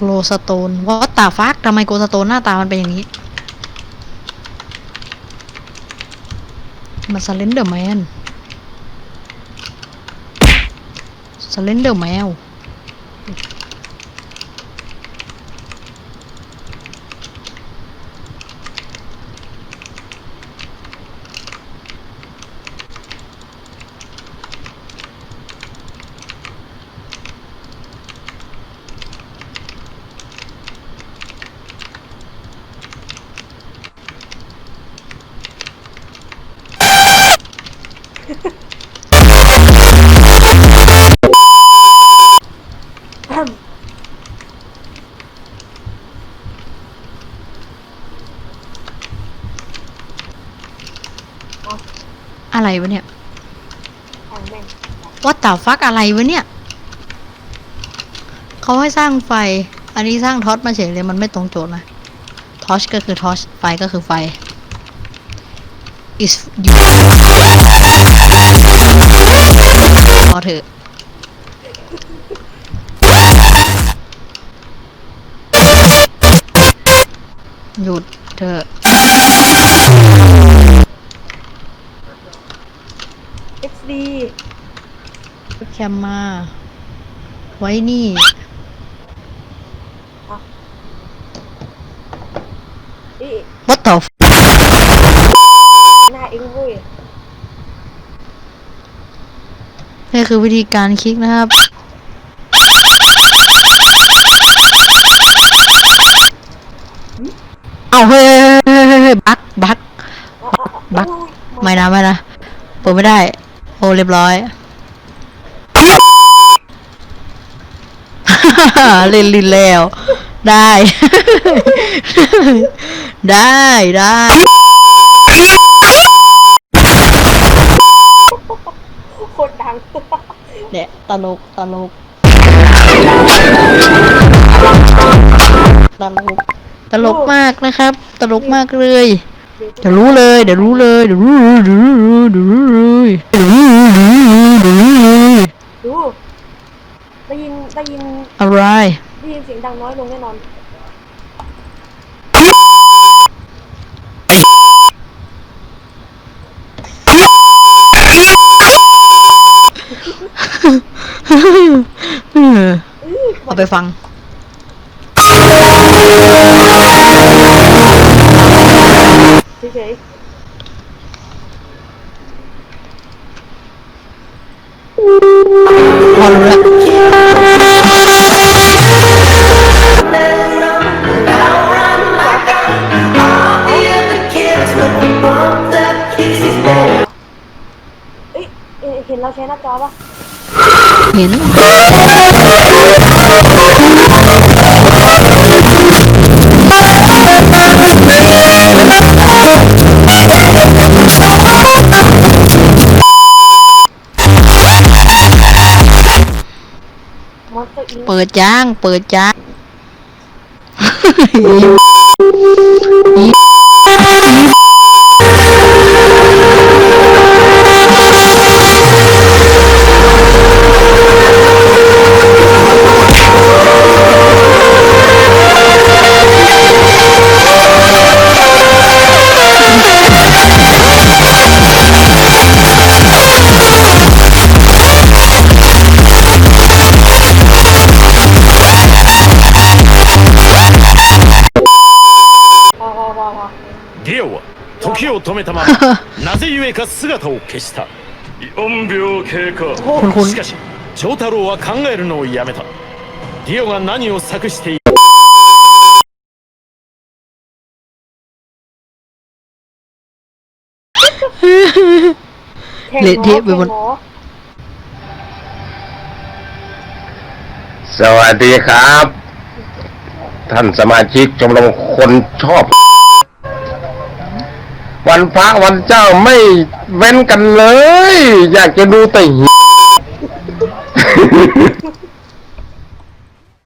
โกลสโตนวอตตาฟักทำไมโกลสโตนหน้าตามันเป็นอย่างนี้ มันสเลนเดอร์แมนสเลนเดอร์แมว อะไรวะเนี่ยทางแม่งวอตตาฟักอะไรวะเนี่ย เขาให้สร้างไฟ อันนี้สร้างทอสมาเฉยเลยมันไม่ตรงโจทย์นะ ทอชก็คือทอชไฟก็คือไฟ is you พอ เถอะหยุดเถอะเอ็กซ์ดีแคมมา ไว้นี่เอ๊ะ what the f- หน้าเอ็งเว้ย นี่คือวิธีการคลิกนะครับ เอาเฮ้ยเฮ้ยเฮ้ยเฮ้ยเฮ้ยบักบักบักโอ้ยไม่นะไม่นะเปิดไม่ได้ โอ้เรียบร้อยเล่นลินแล้ว ได้ ได้ได้ โคตรดัง เนี่ย ตลกตลกตลกตลกมากนะครับ ตลกมากเลยเดี๋ยวรู้เลยเดี๋ยวรู้เลยเดี๋ยวรู้เลยเดี๋ยวรู้เลยเดี๋ยวรู้เลยเดี๋ยวรู้เลยเดี๋ยวรู้เลยดูได้ยินได้ยินอะไรได้ยินเสียงดังน้อยลงแน่นอน เอา ไปฟังเฉยพอรู้แล้วๆเอ้ยเอ๊ะเห็นเราใช้หน้าจอปะเห็น เปิดจ้าง เปิดจ้าง 止めたままなぜゆえか姿を消した4秒経過ほんしかし長太郎は考えるのをやめたディオが何を策している แข่ง เละ หมอ เทะไปหมด แข่งหมอ สวัสดีครับ ท่านสมาชิกชมรมคนชอบ วันพระวันเจ้าไม่เว้นกันเลย อยากจะดูแต่หิ